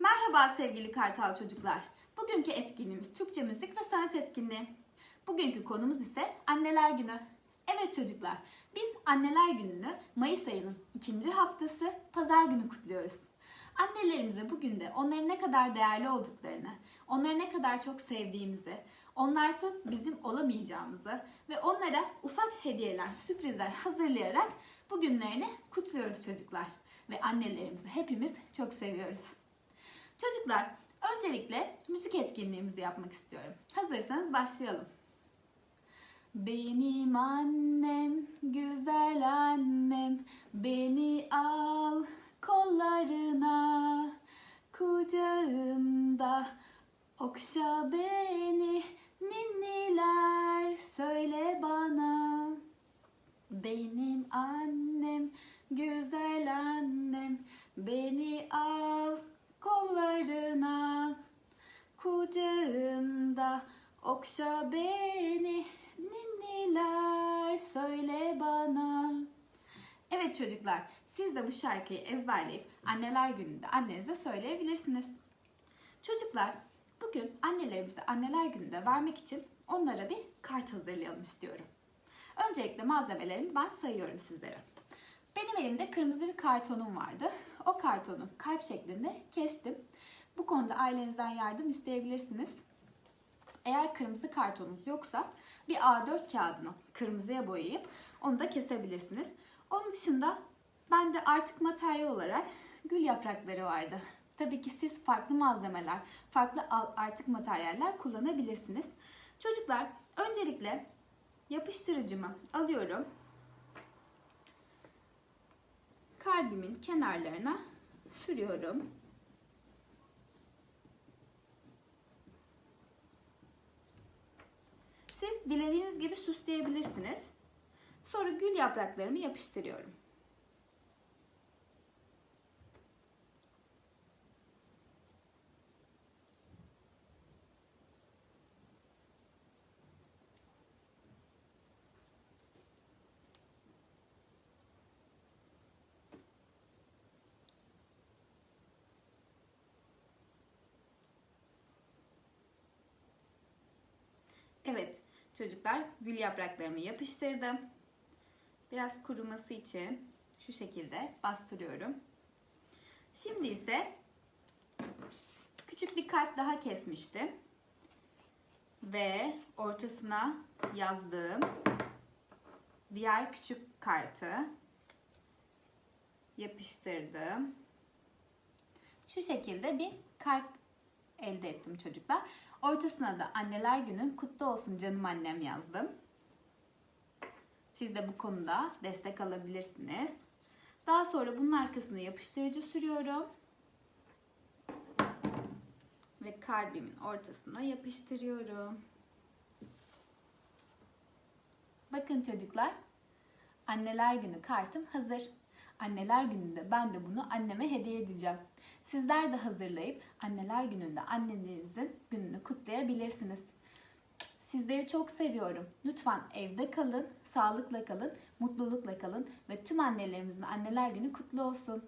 Merhaba sevgili Kartal çocuklar. Bugünkü etkinliğimiz Türkçe müzik ve sanat etkinliği. Bugünkü konumuz ise Anneler Günü. Evet çocuklar, biz Anneler Günü'nü Mayıs ayının ikinci haftası Pazar günü kutluyoruz. Annelerimize bugün de onların ne kadar değerli olduklarını, onları ne kadar çok sevdiğimizi, onlarsız bizim olamayacağımızı ve onlara ufak hediyeler, sürprizler hazırlayarak bugünlerini kutluyoruz çocuklar. Ve annelerimizi hepimiz çok seviyoruz. Çocuklar, öncelikle müzik etkinliğimizi yapmak istiyorum. Hazırsanız başlayalım. Benim annem, güzel annem, beni al kollarına, kucağında okşa beni, ninniler söyle bana. Benim annem, güzel annem, beni al kollarına, kucağında okşa beni, ninniler söyle bana. Evet çocuklar, siz de bu şarkıyı ezberleyip anneler gününde annenize söyleyebilirsiniz. Çocuklar, bugün annelerimize anneler gününde vermek için onlara bir kart hazırlayalım istiyorum. Öncelikle malzemelerimi ben sayıyorum sizlere. Benim elimde kırmızı bir kartonum vardı. O kartonu kalp şeklinde kestim. Bu konuda ailenizden yardım isteyebilirsiniz. Eğer kırmızı kartonunuz yoksa bir A4 kağıdını kırmızıya boyayıp onu da kesebilirsiniz. Onun dışında bende artık materyal olarak gül yaprakları vardı. Tabii ki siz farklı malzemeler, farklı artık materyaller kullanabilirsiniz. Çocuklar öncelikle yapıştırıcımı alıyorum. Kalbimin kenarlarına sürüyorum. Siz dilediğiniz gibi süsleyebilirsiniz. Sonra gül yapraklarımı yapıştırıyorum. Evet çocuklar gül yapraklarımı yapıştırdım. Biraz kuruması için şu şekilde bastırıyorum. Şimdi ise küçük bir kalp daha kesmiştim. Ve ortasına yazdığım diğer küçük kartı yapıştırdım. Şu şekilde bir kalp elde ettim çocuklar. Ortasına da anneler günün kutlu olsun canım annem yazdım. Siz de bu konuda destek alabilirsiniz. Daha sonra bunun arkasına yapıştırıcı sürüyorum. Ve kalbimin ortasına yapıştırıyorum. Bakın çocuklar, anneler günü kartım hazır. Anneler gününde ben de bunu anneme hediye edeceğim. Sizler de hazırlayıp anneler gününde annenizin gününü kutlayabilirsiniz. Sizleri çok seviyorum. Lütfen evde kalın, sağlıkla kalın, mutlulukla kalın ve tüm annelerimizin anneler günü kutlu olsun.